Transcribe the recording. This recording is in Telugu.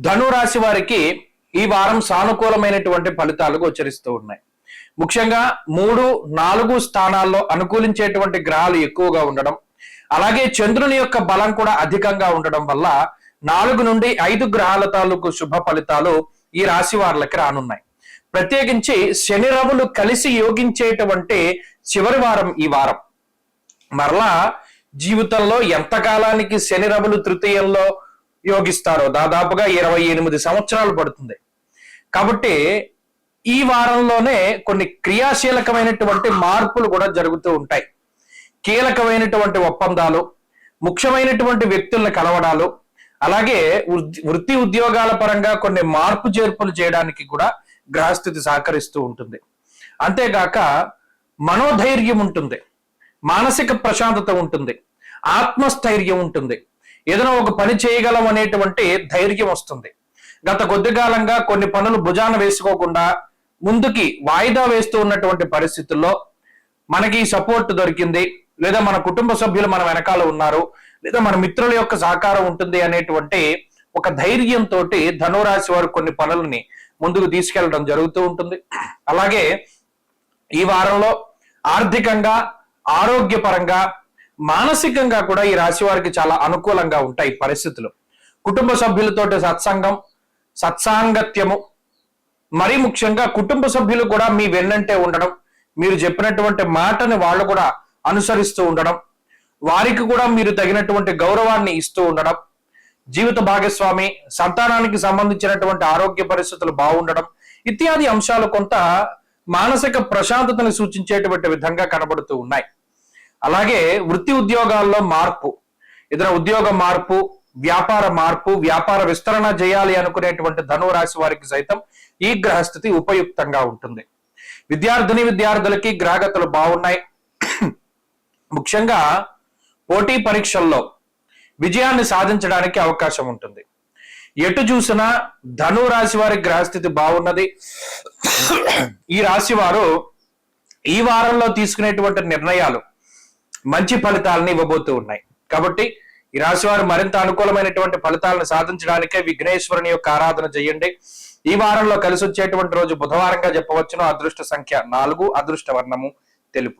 ధనురాశి వారికి ఈ వారం సానుకూలమైనటువంటి ఫలితాలు గోచరిస్తూ ఉన్నాయి. ముఖ్యంగా మూడు నాలుగు స్థానాల్లో అనుకూలించేటువంటి గ్రహాలు ఎక్కువగా ఉండడం అలాగే చంద్రుని యొక్క బలం కూడా అధికంగా ఉండడం వల్ల నాలుగు నుండి ఐదు గ్రహాల తాలూకు శుభ ఫలితాలు ఈ రాశి వారికి రానున్నాయి. ప్రత్యేకించి శని రవులు కలిసి యోగించేటువంటి చివరి వారం ఈ వారం. మరలా జీవితంలో ఎంతకాలానికి శని రవులు తృతీయంలో యోగిస్తారో దాదాపుగా ఇరవై ఎనిమిది సంవత్సరాలు పడుతుంది. కాబట్టి ఈ వారంలోనే కొన్ని క్రియాశీలకమైనటువంటి మార్పులు కూడా జరుగుతూ ఉంటాయి. కీలకమైనటువంటి ఒప్పందాలు ముఖ్యమైనటువంటి వ్యక్తులను కలవడాలు అలాగే వృత్తి- వృత్తి ఉద్యోగాల పరంగా కొన్ని మార్పు చేర్పులు చేయడానికి కూడా గ్రహస్థితి సహకరిస్తూ ఉంటుంది. అంతేగాక మనోధైర్యం ఉంటుంది. మానసిక ప్రశాంతత ఉంటుంది. ఆత్మస్థైర్యం ఉంటుంది. ఏదైనా ఒక పని చేయగలం అనేటువంటి ధైర్యం వస్తుంది. గత కొద్ది కాలంగా కొన్ని పనులు భుజాన వేసుకోకుండా ముందుకి వాయిదా వేస్తూ ఉన్నటువంటి పరిస్థితుల్లో మనకి సపోర్ట్ దొరికింది. లేదా మన కుటుంబ సభ్యులు మన వెనకాల ఉన్నారు. లేదా మన మిత్రుల యొక్క సహకారం ఉంటుంది అనేటువంటి ఒక ధైర్యంతో ధనురాశి వారు కొన్ని పనులని ముందుకు తీసుకెళ్ళడం జరుగుతూ ఉంటుంది. అలాగే ఈ వారంలో ఆర్థికంగా ఆరోగ్యపరంగా మానసికంగా కూడా ఈ రాశి వారికి చాలా అనుకూలంగా ఉంటాయి పరిస్థితులు. కుటుంబ సభ్యులతోటి సత్సంగం సత్సాంగత్యము మరీ ముఖ్యంగా కుటుంబ సభ్యులు కూడా మీ వెన్నంటే ఉండడం మీరు చెప్పినటువంటి మాటని వాళ్ళు కూడా అనుసరిస్తూ ఉండడం వారికి కూడా మీరు తగినటువంటి గౌరవాన్ని ఇస్తూ ఉండడం జీవిత భాగస్వామి సంతానానికి సంబంధించినటువంటి ఆరోగ్య పరిస్థితులు బాగుండడం ఇత్యాది అంశాలు కొంత మానసిక ప్రశాంతతను సూచించేటువంటి విధంగా కనబడుతూ ఉన్నాయి. అలాగే వృత్తి ఉద్యోగాల్లో మార్పు ఇతర ఉద్యోగ మార్పు వ్యాపార మార్పు వ్యాపార విస్తరణ చేయాలి అనుకునేటువంటి ధనురాశి వారికి సైతం ఈ గ్రహస్థితి ఉపయుక్తంగా ఉంటుంది. విద్యార్థిని విద్యార్థులకి గ్రహగతులు బాగున్నాయి. ముఖ్యంగా పోటీ పరీక్షల్లో విజయాన్ని సాధించడానికి అవకాశం ఉంటుంది. ఎటు చూసినా ధను రాశి వారి గ్రహస్థితి బాగున్నది. ఈ రాశి వారు ఈ వారంలో తీసుకునేటువంటి నిర్ణయాలు మంచి ఫలితాలను ఇవ్వబోతూ ఉన్నాయి. కాబట్టి ఈ రాశి వారు మరింత అనుకూలమైనటువంటి ఫలితాలను సాధించడానికే విఘ్నేశ్వరుని యొక్క ఆరాధన చేయండి. ఈ వారంలో కలిసి వచ్చేటువంటి రోజు బుధవారంగా చెప్పవచ్చును. అదృష్ట సంఖ్య నాలుగు అదృష్ట వర్ణము తెలుపు.